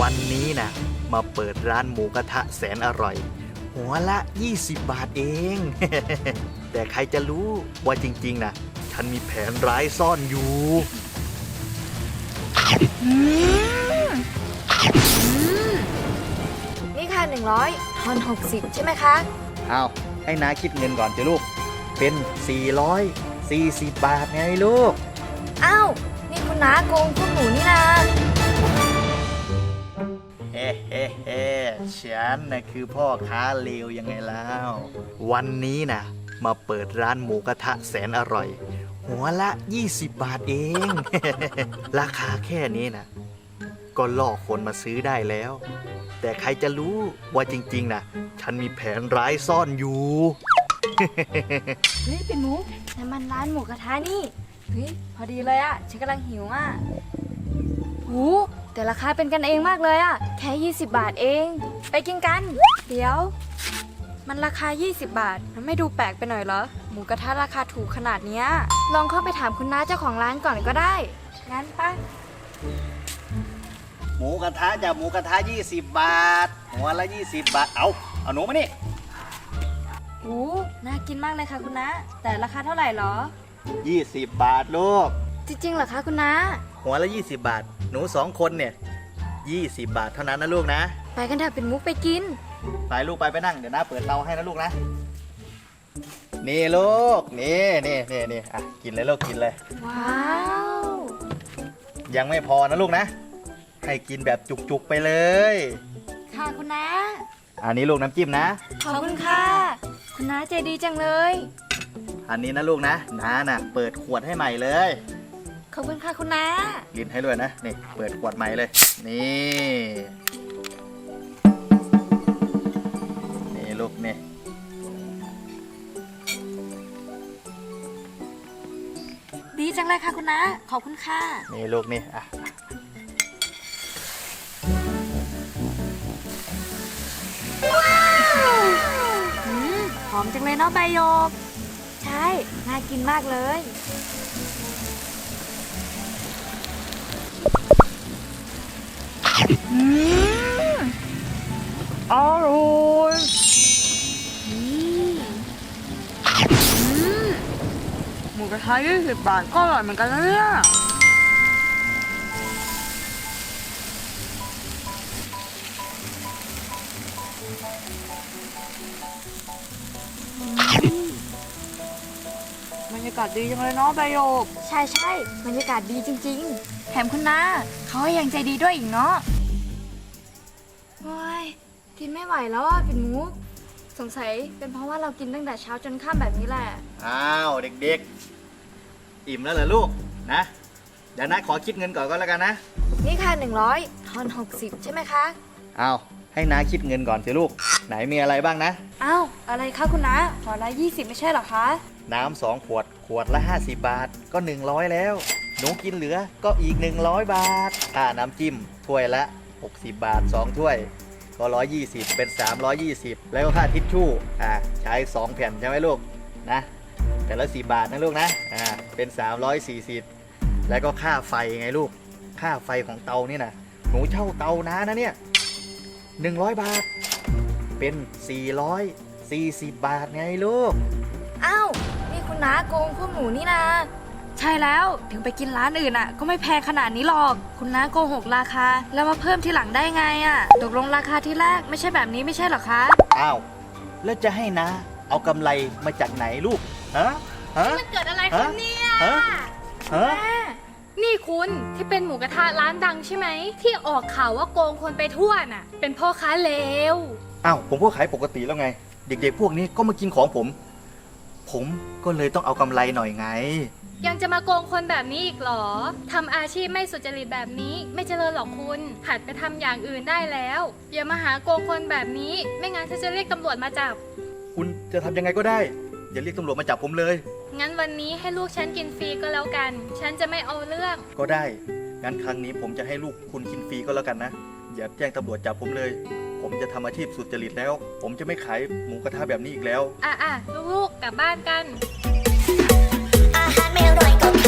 วันนี้นะมาเปิดร้านหมูกระทะแสนอร่อย หัวละ 20 บาทเอง แต่ใครจะรู้ว่าจริง ๆนะฉันมีแผนร้ายซ่อนอยู่นี่ค่ะ 100ทอน 60 ใช่ไหมคะ เอาให้นาคิดเงินก่อนจ้ะลูก เป็น 440 บาทไงลูก อ้าว นี่คุณน้าโกงพวกหนูนี่นา ฉันนะคือพ่อค้าเลวยังไงแล้ว วันนี้นะมาเปิดร้านหมูกระทะแสนอร่อย หัวละ 20 บาทเอง ราคาแค่นี้นะก็ล่อคนมาซื้อได้แล้ว แต่ใครจะรู้ว่าจริงๆนะฉันมีแผนร้ายซ่อนอยู่ เฮ้ยเป็นมุกแต่มันร้านหมูกระทะนี่ เฮ้ยพอดีเลยอะฉันกำลังหิวอะหูแต่ราคาเป็นกันเองมากเลยอะแค่ 20 บาทเอง ไปกินกัน เดี๋ยว มันราคา 20 บาท มันไม่ดูแปลกไปหน่อยเหรอ หมูกระทะราคาถูกขนาดเนี้ย ลองเข้าไปถามคุณน้าเจ้าของร้านก่อนก็ได้ งั้นปะหมูกระทะจะหมูกระทะ20 บาท หัวละ 20 บาท เอา เอาหนูมานี่หูน่ากินมากเลยค่ะคุณน้า แต่ราคาเท่าไหร่เหรอ 20 บาทลูก จริงๆเหรอคะคุณน้า หัวละ 20 บาท หนูสองคนเนี่ย 20 บาทเท่านั้นนะลูกนะ ไปกันเถอะเป็นมุกไปกิน ไปลูกไปไปนั่งเดี๋ยวน้าเปิดเตาให้นะลูกนะ นี่ลูก นี่นี่นี่นี่อะกินเลยลูกกินเลย ว้าว ยังไม่พอนะลูกนะ ให้กินแบบจุกๆไปเลย ค่ะคุณน้า อันนี้ลูกน้ำจิ้มนะ ขอบคุณค่ะ คุณน้าใจดีจังเลย อันนี้นะลูกนะน้าน่ะ เปิดขวดให้ใหม่เลย ขอบคุณค่ะคุณน้ากินให้ด้วยนะ นี่ เปิดขวดใหม่เลย นี่ นี่ลูกนี่ดีจังเลยค่ะคุณน้าขอบคุณค่ะ นี่ลูกนี่อะอืมหอมจังเลยเนาะใบโยก ใช่ น่ากินมากเลย กระทะยี่สิบบาท ก็อร่อยเหมือนกันนะเนี่ย บรรยากาศดีจังเลยเนาะใบโยก ใช่ใช่บรรยากาศดีจริง ๆ แถมคุณน้าเขายังใจดีด้วยอีกเนาะโอ้ยกินไม่ไหวแล้วอะปิ่นมุก สงสัยเป็นเพราะว่าเรากินตั้งแต่เช้าจนค่ำแบบนี้แหละ อ้าว เด็กๆ อิ่มแล้วเหรอลูกนะเดี๋ยวนะขอคิดเงินก่อนก็แล้วกันนะนี่ค่ะ 100 ทอน 60 ใช่ไหมคะอ้าวให้น้าคิดเงินก่อนสิลูก ไหนมีอะไรบ้างนะ อ้าว อะไรคะคุณน้าขอละ20 ไม่ใช่เหรอคะ น้ำสองขวดขวดละ 50 บาทก็ 100 แล้ว หนูกินเหลือก็อีก 100 บาทค่าน้ำจิ้มถ้วยละ 60 บาท 2 ถ้วย ก็ 120 เป็น 320 แล้วก็ค่าทิชชู่อ่าใช้ 2 แผ่นใช่ไหมลูกนะ แต่ละ10บาทนะลูกนะอ่าเป็น 340 แล้วก็ค่าไฟไงลูก ค่าไฟของเตานี่นะหนูเช่าเตานะนะเนี่ย100 บาท เป็น 440 บาทไงลูก อ้าวนี่คุณน้าโกงพวกหนูนี่นาใช่แล้วถึงไปกินร้านอื่นอะ ก็ไม่แพงขนาดนี้หรอก คุณน้าโกหกราคา แล้วมาเพิ่มทีหลังได้ไงอะตกลงราคาที่แรกไม่ใช่แบบนี้ไม่ใช่เหรอคะ อ้าว แล้วจะให้นะ เอากำไรมาจากไหนลูก ฮะฮะ มันเกิดอะไรฮะขึ้นเนี่ยฮะ ฮะนี่คุณที่เป็นหมูกระทะร้านดังใช่ไหม ที่ออกข่าวว่าโกงคนไปทั่วน่ะ เป็นพ่อค้าเลว อ้าว ผมก็ขายปกติแล้วไง เด็กๆ พวกนี้ก็มากินของผม ผมก็เลยต้องเอากำไรหน่อยไง ยังจะมาโกงคนแบบนี้อีกเหรอ ทำอาชีพไม่สุจริตแบบนี้ ไม่เจริญหรอกคุณ หัดไปทำอย่างอื่นได้แล้ว อย่ามาหาโกงคนแบบนี้ ไม่งั้นฉันจะเรียกตำรวจมาจับ คุณจะทำยังไงก็ได้ อย่าเรียกตำรวจมาจับผมเลย งั้นวันนี้ให้ลูกฉันกินฟรีก็แล้วกัน ฉันจะไม่เอาเรื่อง ก็ได้ งั้นครั้งนี้ผมจะให้ลูกคุณกินฟรีก็แล้วกันนะ อย่าแจ้งตำรวจจับผมเลย ผมจะทำอาชีพสุจริตแล้ว ผมจะไม่ขายหมูกระทะแบบนี้อีกแล้ว อะอะลูกๆกลับบ้านกัน อาหารไม่อร่อยก็แค่